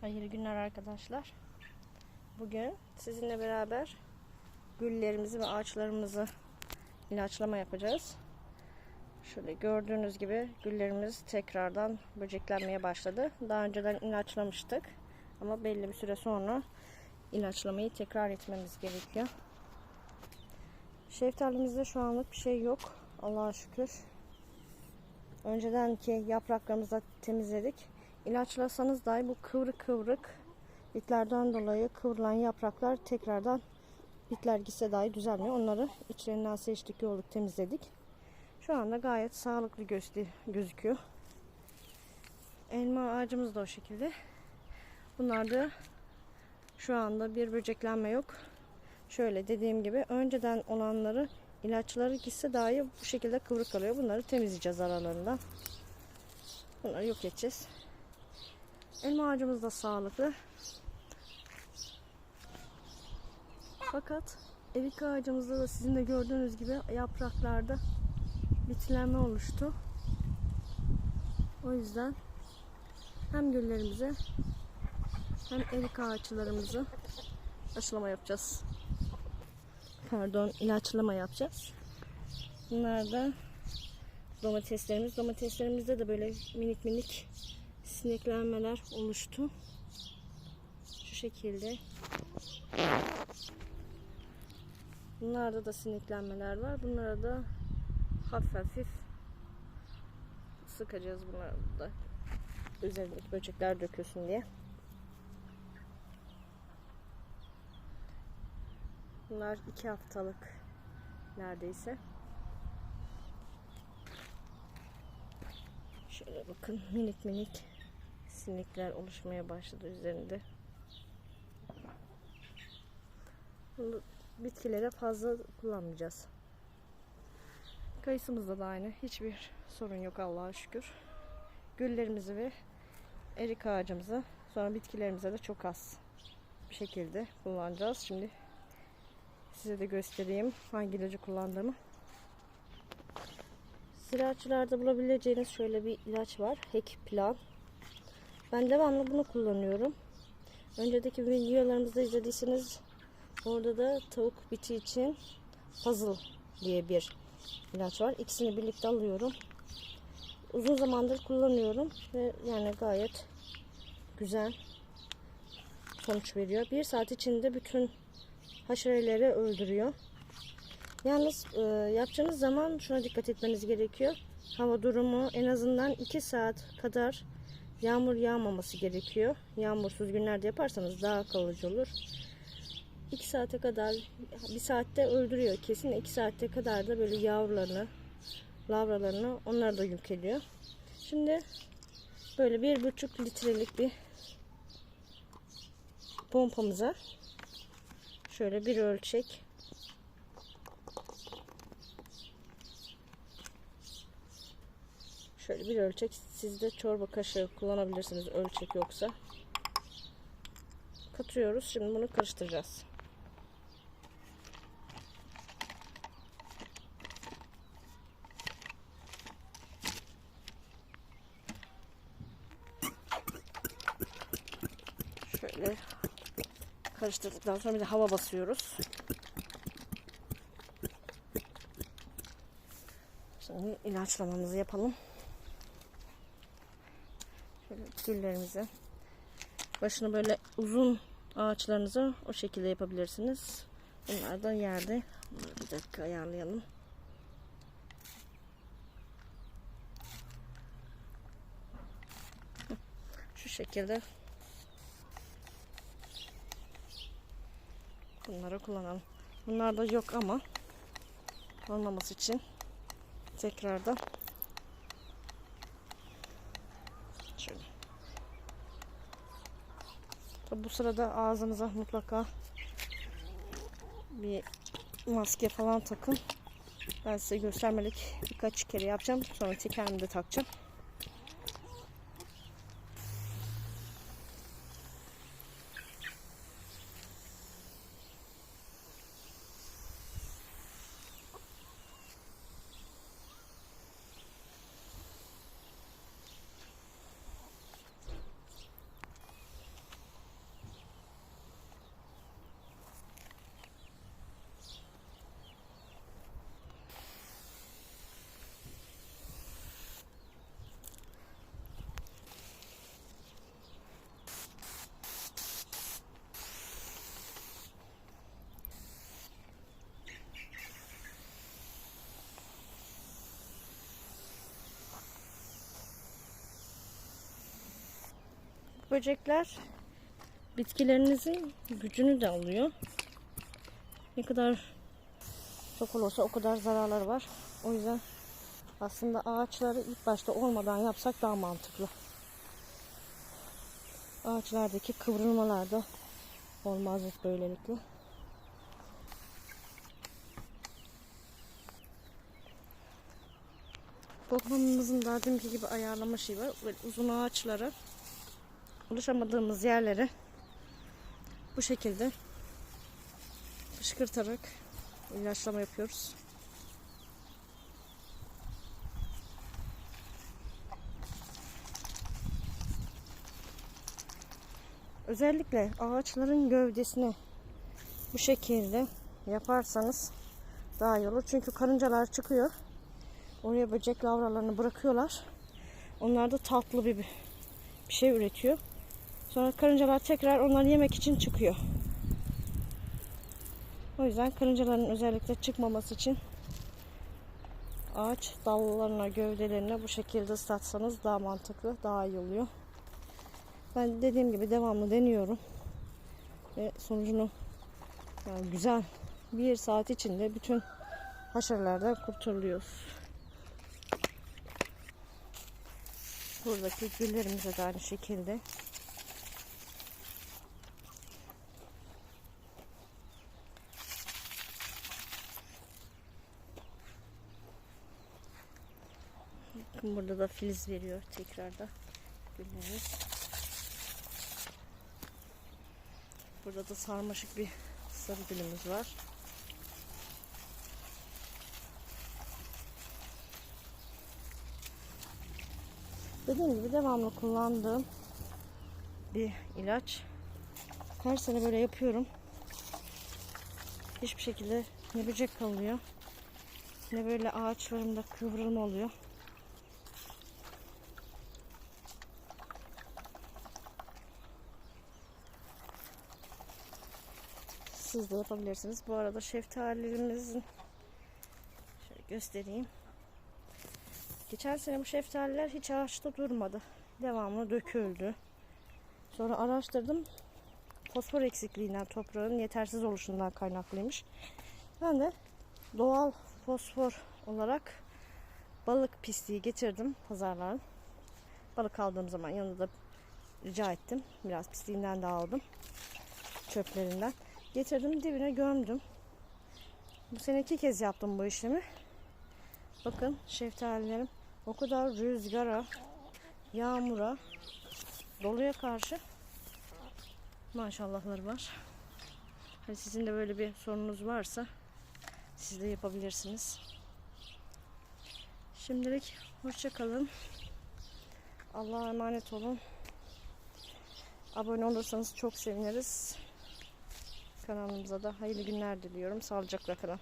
Hayırlı günler arkadaşlar. Bugün sizinle beraber güllerimizi ve ağaçlarımızı ilaçlama yapacağız. Şöyle gördüğünüz gibi güllerimiz tekrardan böceklenmeye başladı. Daha önceden ilaçlamıştık ama belli bir süre sonra ilaçlamayı tekrar etmemiz gerekiyor. Şeftalimizde şu anlık bir şey yok. Allah'a şükür. Öncedenki yapraklarımızı temizledik. İlaçlasanız dahi bu kıvrık kıvrık bitlerden dolayı kıvrılan yapraklar tekrardan bitler gitse dahi düzelmiyor. Onları içlerinden seçtik, yolduk, temizledik. Şu anda gayet sağlıklı gözüküyor. Elma ağacımız da o şekilde. Bunlar da şu anda bir böceklenme yok. Şöyle dediğim gibi önceden olanları ilaçları gitse dahi bu şekilde kıvrık kalıyor. Bunları temizleyeceğiz aralarından. Bunları yok edeceğiz. Elma ağacımız da sağlıklı. Fakat erik ağacımızda da sizin de gördüğünüz gibi yapraklarda bitlenme oluştu. O yüzden hem güllerimize hem erik ağaçlarımızı aşılama yapacağız. Pardon, ilaçlama yapacağız. Bunlar da domateslerimiz. Domateslerimizde de böyle minik minik sineklenmeler oluştu. Şu şekilde. Bunlarda da sineklenmeler var. Bunlara da hafif hafif sıkacağız bunları da. Üzerindeki böcekler dökülsün diye. Bunlar iki haftalık neredeyse. Şöyle bakın minik minik sinekler oluşmaya başladı üzerinde. Bunu bitkilere fazla kullanmayacağız. Kayısımızda da aynı. Hiçbir sorun yok Allah'a şükür. Güllerimizi ve erik ağacımızı sonra bitkilerimize de çok az bir şekilde kullanacağız. Şimdi size de göstereyim hangi ilacı kullandığımı. Ziraatçılarda bulabileceğiniz şöyle bir ilaç var. Hekiplan. Ben devamlı bunu kullanıyorum. Önceki videolarımızda izlediyseniz orada da tavuk biti için puzzle diye bir ilaç var. İkisini birlikte alıyorum. Uzun zamandır kullanıyorum ve yani gayet güzel sonuç veriyor. Bir saat içinde bütün haşereleri öldürüyor. Yalnız e, yapacağınız zaman şuna dikkat etmeniz gerekiyor. Hava durumu en azından 2 saat kadar yağmur yağmaması gerekiyor. Yağmursuz günlerde yaparsanız daha kalıcı olur. 2 saate kadar, bir saatte öldürüyor kesin. 2 saatte kadar da böyle yavrularını, lavralarını onları da yok ediyor. Şimdi böyle bir buçuk litrelik bir pompamıza şöyle bir ölçek Şöyle bir ölçek. Siz de çorba kaşığı kullanabilirsiniz ölçek yoksa. Katıyoruz. Şimdi bunu karıştıracağız. Şöyle karıştırdıktan sonra bir de hava basıyoruz. Şimdi ilaçlamamızı yapalım. Şöyle güllerimizi. Başını böyle uzun ağaçlarınızı o şekilde yapabilirsiniz. Bunlar da yerde. Bunları bir dakika ayarlayalım. Şu şekilde bunları kullanalım. Bunlar da yok ama olmaması için tekrardan şöyle Tabi bu sırada ağzınıza mutlaka bir maske falan takın. Ben size göstermelik birkaç kere yapacağım. Sonra tekerimi de takacağım. Böcekler bitkilerinizin gücünü de alıyor. Ne kadar çok olursa o kadar zararları var. O yüzden aslında ağaçları ilk başta olmadan yapsak daha mantıklı. Ağaçlardaki kıvrılmalar da olmaz böylelikle. Daha dünkü gibi ayarlama şeyi var. Böyle uzun ağaçları ulaşamadığımız yerlere bu şekilde fışkırtarak ilaçlama yapıyoruz. Özellikle ağaçların gövdesine bu şekilde yaparsanız daha iyi olur. Çünkü karıncalar çıkıyor. Oraya böcek lavralarını bırakıyorlar. Onlar da tatlı bir bir şey üretiyor. Sonra karıncalar tekrar onları yemek için çıkıyor. O yüzden karıncaların özellikle çıkmaması için ağaç dallarına, gövdelerine bu şekilde ıslatsanız daha mantıklı, daha iyi oluyor. Ben dediğim gibi devamlı deniyorum. Ve sonucunu yani güzel bir saat içinde bütün haşerelerden kurtuluyoruz. Buradaki güllerimize de aynı şekilde. Burada da filiz veriyor tekrarda güllerimiz. Burada da sarmaşık bir sarı gülümüz var. Dediğim gibi devamlı kullandığım bir ilaç. Her sene böyle yapıyorum. Hiçbir şekilde ne böcek kalıyor ne böyle ağaçlarımda kıvrılma oluyor. Siz de yapabilirsiniz. Bu arada şeftalilerimizin şöyle göstereyim. Geçen sene bu şeftaliler hiç ağaçta durmadı. Devamlı döküldü. Sonra araştırdım. Fosfor eksikliğinden toprağın yetersiz oluşundan kaynaklıymış. Ben de doğal fosfor olarak balık pisliği getirdim pazarların. Balık aldığım zaman yanında da rica ettim. Biraz pisliğinden de aldım. Çöplerinden. Getirdim dibine gömdüm. Bu sene iki kez yaptım bu işlemi. Bakın şeftalilerim o kadar rüzgara, yağmura, doluya karşı maşallahları var. Hani sizin de böyle bir sorunuz varsa siz de yapabilirsiniz. Şimdilik hoşça kalın. Allah'a emanet olun. Abone olursanız çok seviniriz. Kanalımıza da hayırlı günler diliyorum. Sağlıcakla kalın.